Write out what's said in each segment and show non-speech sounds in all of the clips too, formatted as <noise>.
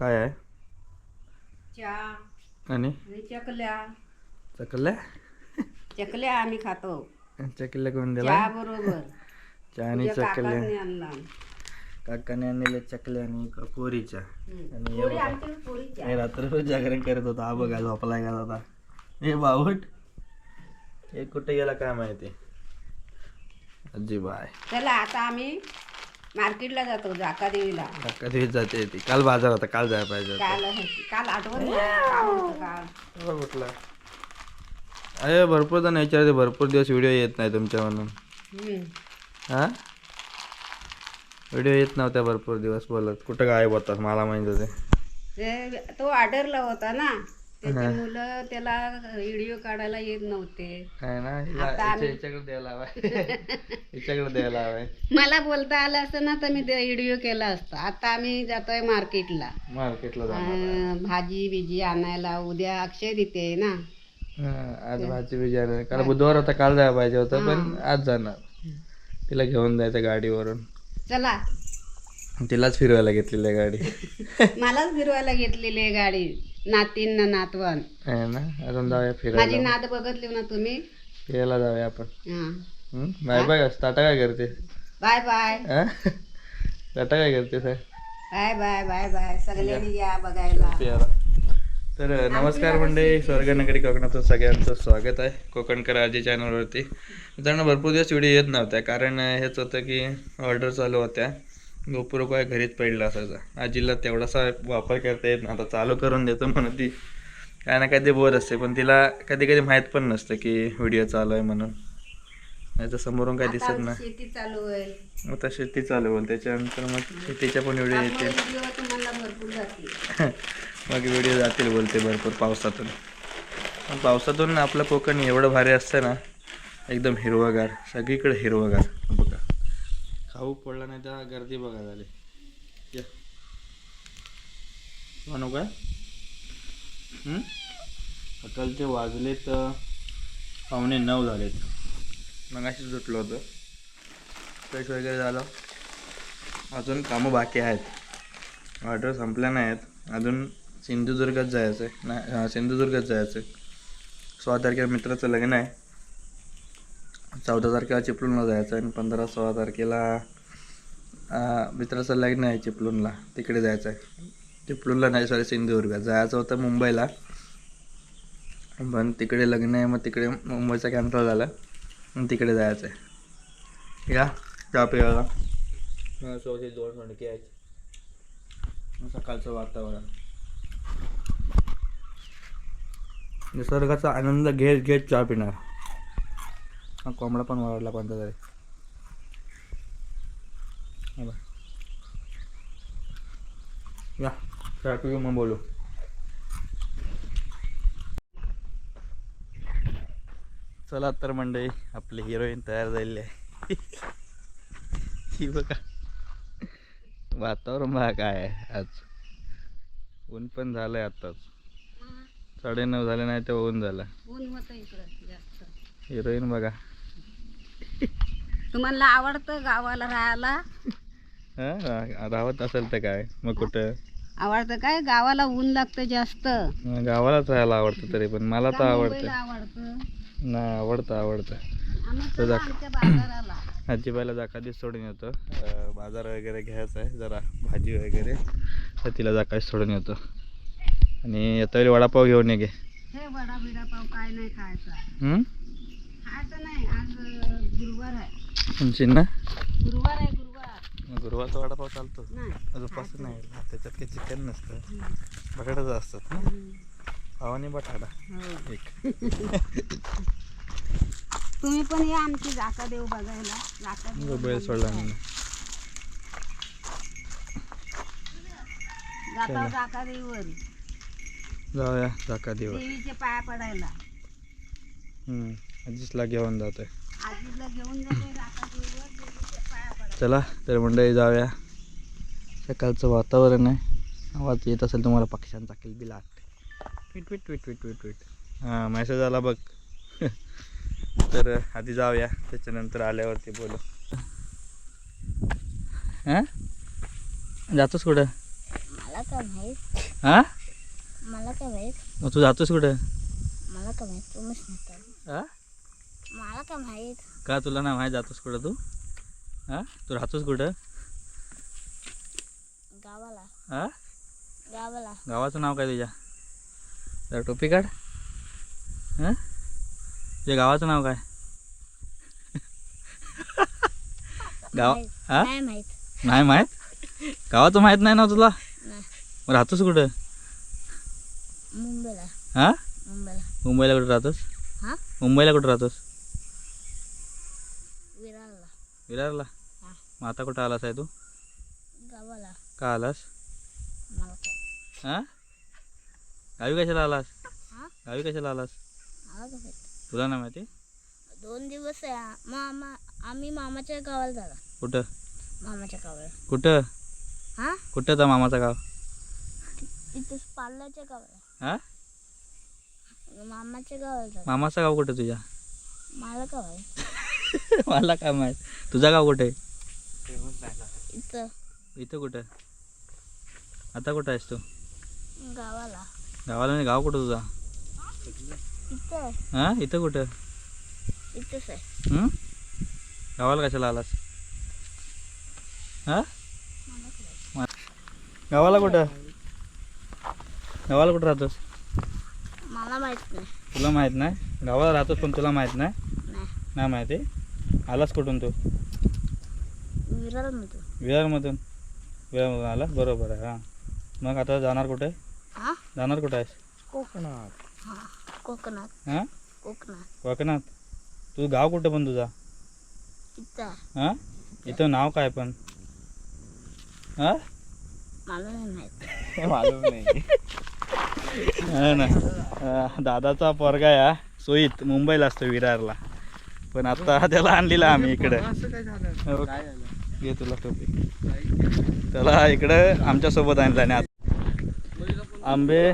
काय आहे? चहा. आणि? आणि चकल्या. चकल्या? चकल्या आम्ही खातो. चकल्या कोण दिला चहा बरोबर. चहा आणि तुझ्या चकल्या. काकांनी आणला. काकाने आणलेल्या चकल्या आणि पोरीच्या. आणि हे पोळी बघा. आमची पोळी चहा. हे रात्रभर जागरण करत होता. हा बघा झोपलाय का होता. हे बावट. हे कुठे गेला काय माहिती? आजी बाय चला आता आम्ही मार्केटला जातो जाका देवीला काका दिवस जाते ती. काल बाजार होता काल जायला पाहिजे होता. काल काल आठवण नाही, काल होतं काल. तेव्हा कुठला? अरे भरपूर जण विचारते भरपूर दिवस व्हिडिओ येत नाही तुमच्या म्हणून. हम्म. हा? व्हिडिओ येत नव्हत्या भरपूर दिवस बोलत. कुठं गायब होतात मला माहीत होते. ते तो ऑर्डरला होता ना. त्याची मुलं त्याला व्हिडिओ काढायला येत नव्हते. ना हिला- हिच्या- हिच्याकडे द्यायला हवाय हिच्याकडे द्यायला हवाय मला बोलता आलं असतं ना तर मी ते व्हिडिओ केला असता. आता आम्ही जातोय मार्केटला. मार्केटला जाणार अं, भाजी बिजी आणायला उद्या अक्षय देते ना. हा, आज भाजी बिजी आणायला. काल बुधवार होता काल जायला पाहिजे होतं पण आज जाणार. तिला घेऊन जायचं गाडीवरून. चला. तिलाच फिरवायला घेतलेली आहे गाडी. <laughs> मलाच फिरवायला घेतलेली आहे गाडी. नातीन ना नातवन. आहे ना? अजून जाऊया माझी फिरायला नात बघितली ना तुम्ही? फिरायला जाऊया आपण. हा. हं? बाय बाय टाटा काय करते? Bye bye. हा? टाटा काय करते sir? Bye bye bye bye. सगळ्यांनी या बघायला. पियाला तर नमस्कार मंडळी स्वर्गनगरी कोकणातून सगळ्यांचं स्वागत आहे. कोकणकर आजी चॅनलवरती मित्रांनो भरपूर दिवस व्हिडिओ येत नव्हत्या कारण हेच होतं की ऑर्डर चालू होत्या. गोपुरो काय घरीच पडला असायचा. आजीला तेवढासा वापर करता येत नव्हता. चालू करून देतो म्हणून ती. काय ना ते बोर असते. पण तिला कधी कधी माहीत पण नसतं की व्हिडिओ चालू आहे म्हणून. नाही तर समोरून काय दिसत आता नाही. शेती चालू होईल. मग तशी ती चालू होईल. त्याच्यानंतर मग शेतीच्या पण व्हिडिओ येतील. जातील. <laughs> मग व्हिडिओ जातील बोलते भरपूर पावसातून. पण पावसातून आपलं कोकण एवढं भारी असतं ना एकदम हिरवगार. सगळीकडे हिरवगार. खाऊ पडला नाही तर गर्दी बघा झाली. या. म्हणू काय? हं? ते वाजलेत पाहुणे नऊ झालेत. मग अशीच सुटलो होतं. फ्रेश वगैरे झालं. अजून कामं बाकी आहेत. ऑर्डर संपल्या नाही आहेत अजून सिंधुदुर्गात जायचं आहे नाही हां सिंधुदुर्गात जायचं आहे सोळा तारखेला मित्राचं लग्न आहे. चौदा तारखेला चिपळूणला जायचं आहे आणि पंधरा सोळा तारखेला मित्राचं लग्न आहे चिपळूणला. तिकडे जायचं आहे चिपळूणला नाही सॉरी सिंधुदुर्गात जायचं होतं मुंबईला. पण तिकडे लग्न आहे मग तिकडे मुंबईचा कॅन्सल झाला. मग तिकडे जायचं आहे या चहा सोबत दोन फणके आहेत. सकाळचं वातावरण. निसर्गाचा आनंद घेत घेत चहा पिणार. हा कोंबडा पण वाढला कोणता तरी. या पिऊ मग बोलू. चला तर मंडळी आपली हिरोईन तयार झालेली आहे. ही बघा. वातावरण बघा काय आहे आज. ऊन पण झालंय आताच. साडेनऊ झाले नाही तर ऊन झालं. हिरोईन बघा. तुम्हाला आवडतं गावाला राहायला? हा? रा- राहत असेल तर काय? मग कुठं? आवडतं काय? गावाला ऊन लागतं जास्त. गावालाच राहायला आवडतं तरी पण. मला तर का आवडतं मुंबईला आवडतं. नाही आवडतं आवडतं. आम्ही तर चला दाख- आमच्या बाजाराला. आजीबाईला जाकादीच सोडून येतो. अं, बाजार वगैरे घ्यायचा आहे जरा भाजी वगैरे. तर तिला जाकाच सोडून येतो. आणि येता वेळी वडापाव घेऊन ये गे. हे वडा बिडा पाव काय नाही खायचा? खायचं नाही आज अं, गुरुवार आहे. ना? गुरुवार आहे गुरुवार. गुरुवारचा वडापाव चालतो. नाही. उपास नाही. त्याच्यात काही चिकन नसतं. बटाटाच असतात ना? पाव आणि बटाटा. हो. एक. <laughs> तुम्ही पण या आमची जाका देऊ बघायला. जाका बैल सोडला जाता जाका जाऊया जाका देवा देवीचे पाया पडायला. हम्म, आजीसला घेऊन जातोय. चला तर मंडळी जाऊया. सकाळचं वातावरण आहे. आवाज येत असेल तुम्हाला पक्ष्यांचा किलबिलाट tweet tweet tweet tweet tweet tweet. हां मेसेज आला बघ. तर आधी जाऊया. त्याच्यानंतर आल्यावरती बोलू. हां? जातोस कुठं? मला काय माहीत? हा? मला काय माहीत? मग तू जातोस कुठं? मला काय माहीत तुम्हीच नाही हा मला काय माहीत? का तुला नाही माहीत जातोस कुठं तू? हा? तू राहतोस कुठं? गावाला. हा? गावाला. गावाचं नाव काय तुझ्या? जरा टोपी काढ. हां? तुझ्या गावाचं नाव काय? <laughs> गाव. हा? नाही माहीत. नाही माहीत? गावाचं माहीत नाही ना तुला? नाही. मग राहतोस कुठं? मुंबईला. हां? मुंबईला. मुंबईला कुठं राहतोस? हा? मुंबईला कुठं राहतोस? विरारला? हा. मग आता कुठं आलास आहे तू? गावाला. का आलास? मला काय? हां? गावी कशाला आलास? हा? गावी कशाला आलास? मला काय माहीत तुला नाही माहिती? दोन दिवस आहे. मामा आम्ही मामाच्या गावाला झाला. कुठं? मामाच्या गावाला. कुठं? हा? कुठं था मामाचं गाव? तिथे पार्लरच्या गावाला. हां? मामाच्या गावाला झाला. मामाचं गाव कुठं तुझ्या? मला काय माहीत <laughs> मला काय माहीत. तुझं गाव कुठे? इथं. इथं कुठं? आता कुठं आहेस तू? गावाला. गावाला नाही गाव कुठं तुझा? इथं. हां? इथं कुठं? इथंच आहे. हं? गावाला कशाला आलास? हां. गावाला कुठं? गावाला कुठं राहतोस? मला माहीत नाही. तुला माहीत नाही? गावाला राहतोस पण तुला माहीत नाही? नाही. नाही माहिती? आलास कुठून तू? विरारमधून. विरारमधून? विरारमधून आलास? बरोबर आहे हां. मग आता जाणार कुठे? हा? जाणार कुठं आहेस? कोकणात. हा कोकणात. हां? कोकणात. कोकणात? तू गाव कुठं पण तुझा? हां? इथं नाव काय पण? हां? मला नाही माहीत. मालूम नाही. ना अं, दादाचा पोरगा या सोयीत मुंबईला असतो विरारला. पण आता त्याला आणलेला आम्ही इकडं. हो. घे तुला टोपी. त्याला इकडं आमच्यासोबत आणलं आणि आता आंबे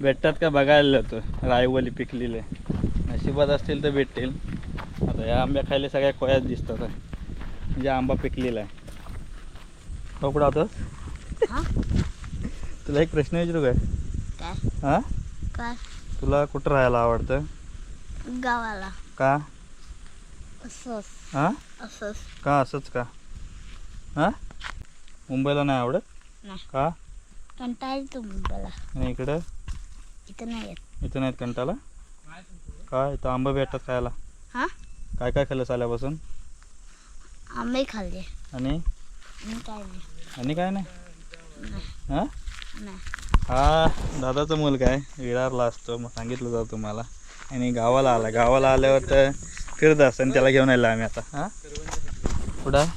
भेटतात का बघायला जातो रायवली पिकलेले. नशिबात असतील तर भेटतील. आता या आंब्या खायला सगळ्या कोयात दिसतात. म्हणजे आंबा पिकलेला आहे. हो कुठं होतं हा? तुला एक प्रश्न विचारू काय? हा? काय? तुला कुठं राहायला आवडतं? गावाला. का? हा? का असंच का? हा? मुंबईला नाही आवडत? का? आणि इकडं? इथं नाही येत. इथं नाहीत कंटाला काय इथं आंबा भेटतात खायला. हा? काय काय खाल्लं आल्यापासून आंबे खाल्ले. आणि? आणि काय नाही. हा? नाही. हा दादाचा मुलगा आहे. विरारला असतो. मग सांगितलं जातं तुम्हाला. आणि गावाला आला. गावाला आल्यावर तर फिरत असतं आणि त्याला घेऊन आला आम्ही आता. हा? आहे?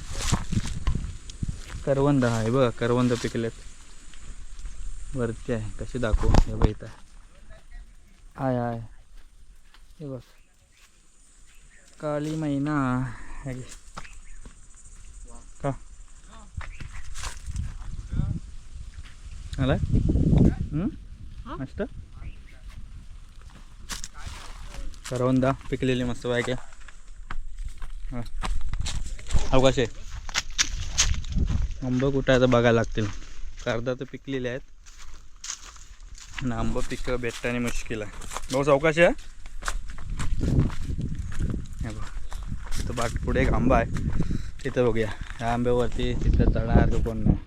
करवंद आहे बघ करवंद पिकलेत. वरती आहे कशी दाखवू? हे बघ इथं. आहे आहे हे बघ. काळी मैना हे घे. का आला? मस्त? करवंदा पिकलेली मस्त बायके. अवकाश आहे. आंबं कुठं आहे तर बघायला लागतील. अर्धा तर पिकलेले आहेत. आणि आंबं पिक भेटताना मुश्किल आहे. भाऊ अवकाश आहे? हे बघ. तिथं बाग पुढे एक आंबा आहे. तिथं बघूया. ह्या आंब्यावरती तिथं चढणार कोण नाही?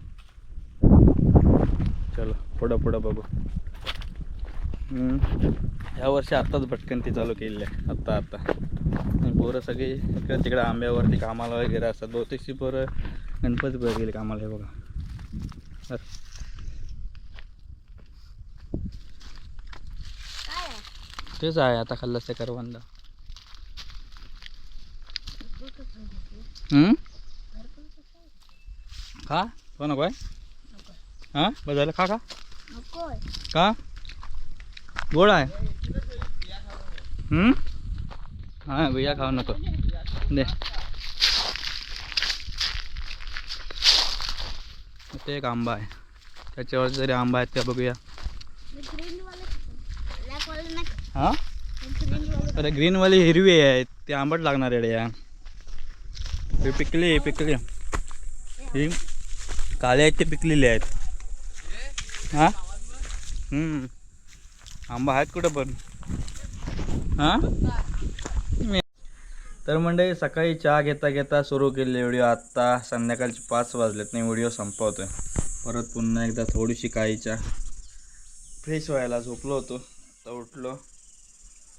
चलो पुढं पुढं बघू. ह्या वर्षी आत्ताच भटकंती चालू केलेली आहे. आत्ता आत्ता. पोरं सगळी इकडे तिकडे आंब्यावरती कामाला वगैरे असतात. बहुतेकशी पोरं गणपतीपुळ्यात गेले कामाला हे बघा. तेच आहे आता खाल्लं ते करवंद. हम्म? खा. हो नको आहे? हां? बरं झालं खा खा. नको का? गोड आहे. हम्म? हा भैया खाऊ नको. दे. ते एक आंबा आहे. त्याच्यावर जरी आंबा आहेत त्या बघूया. हा? हां अरे ग्रीनवाली हिरवी आहेत ते आंबट लागणार आहे या हे पिकली पिकली. ही काळे आहेत ते पिकलेले आहेत. हा? आंबा आहेत कुठं पण. हा? तर मंडळी सकाळी चहा घेता घेता सुरू केली व्हिडिओ. आत्ता संध्याकाळचे पाच वाजलेत नाही व्हिडिओ आहे परत पुन्हा एकदा थोडीशी काहीच्या चहा. फ्रेश व्हायला झोपलो होतो. तर उठलो.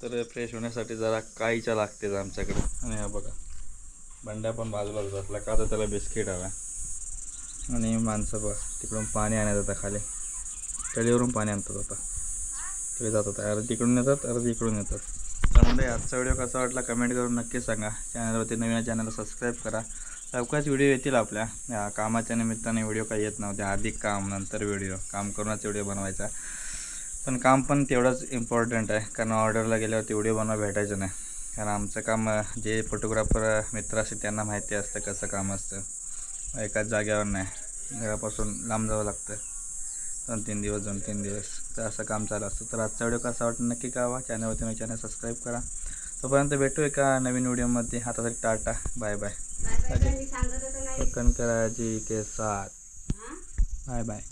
तर फ्रेश होण्यासाठी जरा काहीच्या लागतेच आमच्याकडे. आणि हा बघा बंड्या पण बाजूलाच बसला का तर त्याला बिस्किट हवा आणि माणसं बघ तिकडून पाणी आणत होता खाली. तळीवरून पाणी आणतात आता. तिकडे जात होता अर्धी तिकडून येतात अर्धी इकडून येतात. तर आजचा व्हिडिओ कसा वाटला कमेंट करून नक्की सांगा. चॅनलवरती नवीन चॅनलला सबस्क्राईब करा. लवकरच व्हिडिओ येतील आपल्या. या कामाच्या निमित्ताने व्हिडिओ काही येत नव्हते. आधी काम नंतर व्हिडिओ काम करूनच व्हिडिओ बनवायचा. पण काम पण तेवढंच इम्पॉर्टंट आहे. कारण ऑर्डरला गेल्यावरती व्हिडिओ बनवा भेटायचं नाही. कारण आमचं काम जे फोटोग्राफर मित्र असते त्यांना माहिती असतं कसं काम असतं. एकाच जागेवर नाही. घरापासून लांब जावं लागतं. दोन तीन दिवस दोन तीन दिवस. तर असं काम चालू असतं. तर आजचा व्हिडिओ कसा वाटतं नक्की कळवा. चॅनलवरती मी चॅनल सबस्क्राईब करा. तोपर्यंत भेटू एका नवीन व्हिडिओमध्ये आता टाटा. बाय बाय कणकराजी के साथ. Bye bye